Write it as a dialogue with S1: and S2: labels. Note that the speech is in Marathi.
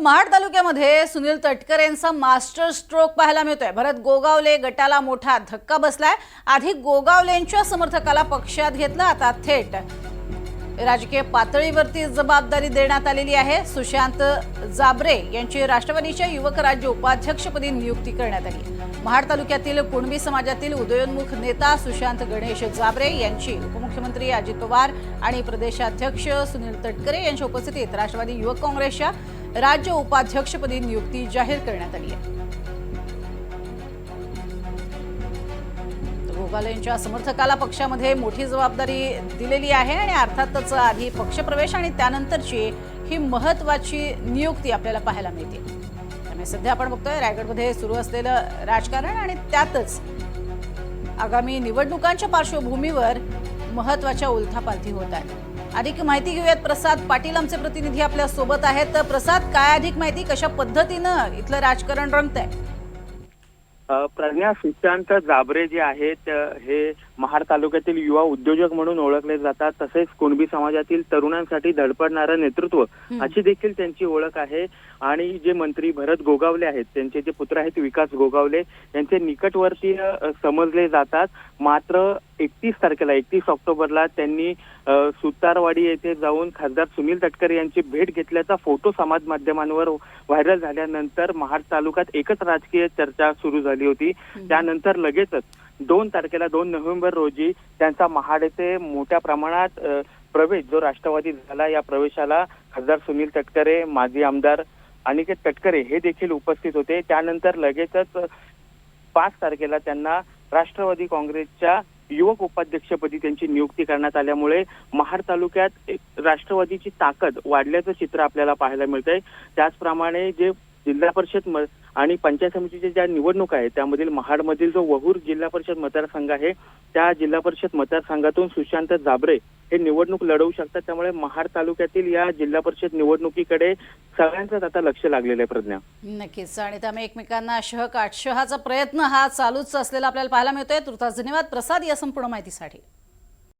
S1: महाड तालुक्यामध्ये सुनील तटकरे यांचा मास्टर स्ट्रोक पाहायला मिळतोय. भरत गोगावले गटाला मोठा धक्का बसलाय. आधी गोगावलेंच्या समर्थकाला पक्षात घेतलं आता थेट राजकीय पातळीवरती जबाबदारी देण्यात आलेली आहे. सुशांत जाबरे यांची राष्ट्रवादीच्या युवक राज्य उपाध्यक्षपदी नियुक्ती करण्यात आली. महाड तालुक्यातील कुणबी समाजातील उदयोन्मुख नेता सुशांत गणेश जाबरे यांची उपमुख्यमंत्री अजित पवार आणि प्रदेशाध्यक्ष सुनील तटकरे यांच्या उपस्थितीत राष्ट्रवादी युवक काँग्रेसच्या राज्य उपाध्यक्षपदी नियुक्ती जाहीर करण्यात आली आहे. गोगाले यांच्या समर्थकाला पक्षामध्ये मोठी जबाबदारी दिलेली आहे आणि अर्थातच आधी पक्षप्रवेश आणि त्यानंतरची ही महत्वाची नियुक्ती आपल्याला पाहायला मिळते. त्यामुळे सध्या आपण बघतोय रायगडमध्ये सुरू असलेलं राजकारण आणि त्यातच आगामी निवडणुकांच्या पार्श्वभूमीवर महत्त्वाच्या उलथापालथी होत आहेत अधिक माहिती घेऊयात. प्रसाद पाटील आमचे प्रतिनिधी आपल्यासोबत आहेत. तर प्रसाद काय अधिक माहिती? कशा पद्धतीनं इथलं राजकारण रंगत
S2: आहे प्रज्ञा सुशांत जाबरे जे आहेत हे महाड तालुक्यातील युवा उद्योजक म्हणून ओळखले जातात. तसेच कुणबी समाजातील तरुणांसाठी धडपडणारं नेतृत्व अशी देखील त्यांची ओळख आहे. आणि जे मंत्री भरत गोगावले आहेत त्यांचे जे पुत्र आहेत विकास गोगावले यांचे निकटवर्तीय समजले जातात. मात्र एकतीस तारखेला एकतीस ऑक्टोबरला त्यांनी सुतारवाडी येथे जाऊन खासदार सुनील तटकरे यांची भेट घेतल्याचा फोटो समाज माध्यमांवर व्हायरल झाल्यानंतर महाड तालुक्यात एकच राजकीय चर्चा सुरू झाली होती. त्यानंतर लगेचच दोन तारखेला दोन नोव्हेंबर रोजी त्यांचा महाड येथे मोठ्या प्रमाणात प्रवेश जो राष्ट्रवादी झाला या प्रवेशाला खासदार सुनील तटकरे माजी आमदार अनिकेत तटकरे हे देखील उपस्थित होते. त्यानंतर लगेचच पाच तारखेला त्यांना राष्ट्रवादी काँग्रेसच्या युवक उपाध्यक्षपदी त्यांची नियुक्ती करण्यात आल्यामुळे महाड तालुक्यात एक राष्ट्रवादीची ताकद वाढल्याचं चित्र आपल्याला पाहायला मिळतंय. त्याचप्रमाणे जे जिल्हा परिषद आणि पंचायत समितीच्या ज्या निवडणूक आहेत त्यामधील महाडमधील जो वहूर जिल्हा परिषद मतदारसंघ आहे त्या जिल्हा परिषद मतदारसंघातून सुशांत जाबरे हे निवडणूक लढवू शकतात. त्यामुळे महाड तालुक्यातील या जिल्हा परिषद निवडणुकीकडे सगळ्यांचंच आता लक्ष लागलेलं आहे प्रज्ञा.
S1: नक्कीच. आणि त्यामुळे एकमेकांना शह काटशहाचा प्रयत्न हा चालूच असलेला आपल्याला पाहायला मिळतोय. तुर्तास धन्यवाद. प्रसाद या संपूर्ण माहितीसाठी.